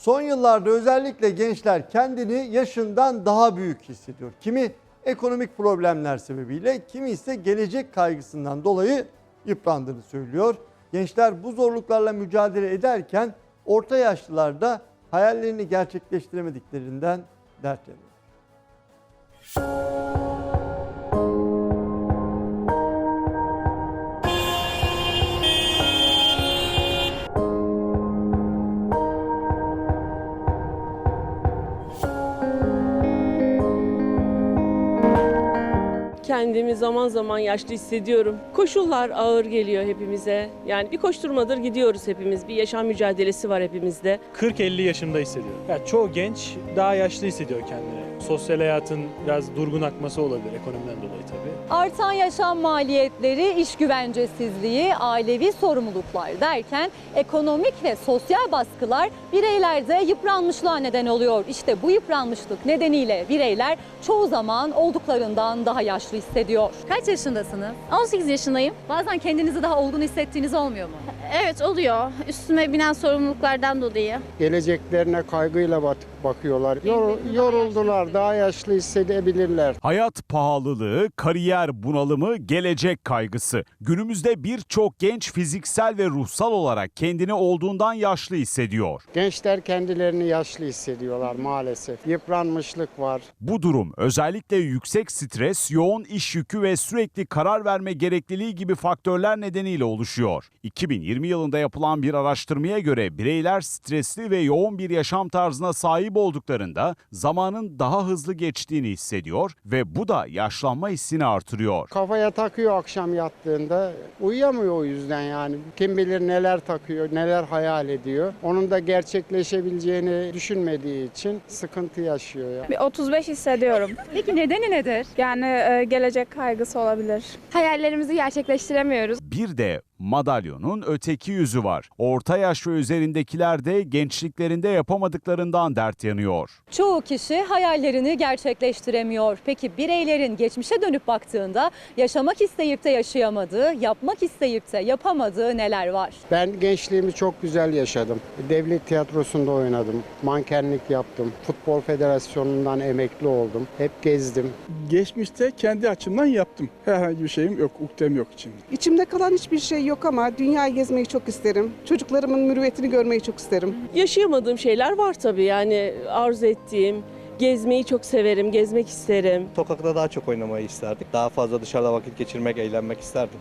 Son yıllarda özellikle gençler kendini yaşından daha büyük hissediyor. Kimi ekonomik problemler sebebiyle, kimi ise gelecek kaygısından dolayı yıprandığını söylüyor. Gençler bu zorluklarla mücadele ederken orta yaşlılar da hayallerini gerçekleştiremediklerinden dertleniyor. Kendimi zaman zaman yaşlı hissediyorum. Koşullar ağır geliyor hepimize. Yani bir koşturmadır gidiyoruz hepimiz. Bir yaşam mücadelesi var hepimizde. 40-50 yaşında hissediyorum. Ya çoğu genç daha yaşlı hissediyor kendini. Sosyal hayatın biraz durgun akması olabilir ekonomiden dolayı tabii. Artan yaşam maliyetleri, iş güvencesizliği, ailevi sorumluluklar derken ekonomik ve sosyal baskılar bireylerde yıpranmışlığa neden oluyor. İşte bu yıpranmışlık nedeniyle bireyler çoğu zaman olduklarından daha yaşlı hissediyor. Kaç yaşındasınız? 18 yaşındayım. Bazen kendinizi daha olgun hissettiğiniz olmuyor mu? Evet oluyor. Üstüme binen sorumluluklardan dolayı. geleceklerine kaygıyla bak- bakıyorlar. Yor- yoruldular, daha yaşlı hissedebilirler. Hayat pahalılığı, kariyer bunalımı, gelecek kaygısı. Günümüzde birçok genç fiziksel ve ruhsal olarak kendini olduğundan yaşlı hissediyor. Gençler kendilerini yaşlı hissediyorlar maalesef. Yıpranmışlık var. Bu durum özellikle yüksek stres, yoğun iş yükü ve sürekli karar verme gerekliliği gibi faktörler nedeniyle oluşuyor. 2020 yılında yapılan bir araştırmaya göre bireyler stresli ve yoğun bir yaşam tarzına sahip olduklarında zamanın daha hızlı geçtiğini hissediyor ve bu da yaşlanma hissini artırıyor. Kafaya takıyor akşam yattığında. Uyuyamıyor o yüzden yani. Kim bilir neler takıyor, neler hayal ediyor. Onun da gerçekleşebileceğini düşünmediği için sıkıntı yaşıyor ya. Bir 35 hissediyorum. Peki nedeni nedir? Yani e, gelecek kaygısı olabilir. Hayallerimizi gerçekleştiremiyoruz. Bir de madalyonun öteki yüzü var. Orta yaş ve üzerindekiler de gençliklerinde yapamadıklarından dert yanıyor. Çoğu kişi hayallerini gerçekleştiremiyor. Peki bireylerin geçmişe dönüp baktığında yaşamak isteyip de yaşayamadığı, yapmak isteyip de yapamadığı neler var? Ben gençliğimi çok güzel yaşadım. Devlet tiyatrosunda oynadım. Mankenlik yaptım. Futbol Federasyonu'ndan emekli oldum. Hep gezdim. Geçmişte kendi açımdan yaptım. Herhangi bir şeyim yok, ukdem yok içimde. İçimde kalan hiçbir şey yok ama dünyayı gezmeyi çok isterim. Çocuklarımın mürüvvetini görmeyi çok isterim. Yaşayamadığım şeyler var tabii yani arzu ettiğim. Gezmeyi çok severim, gezmek isterim. Sokakta daha çok oynamayı isterdik. Daha fazla dışarıda vakit geçirmek, eğlenmek isterdim.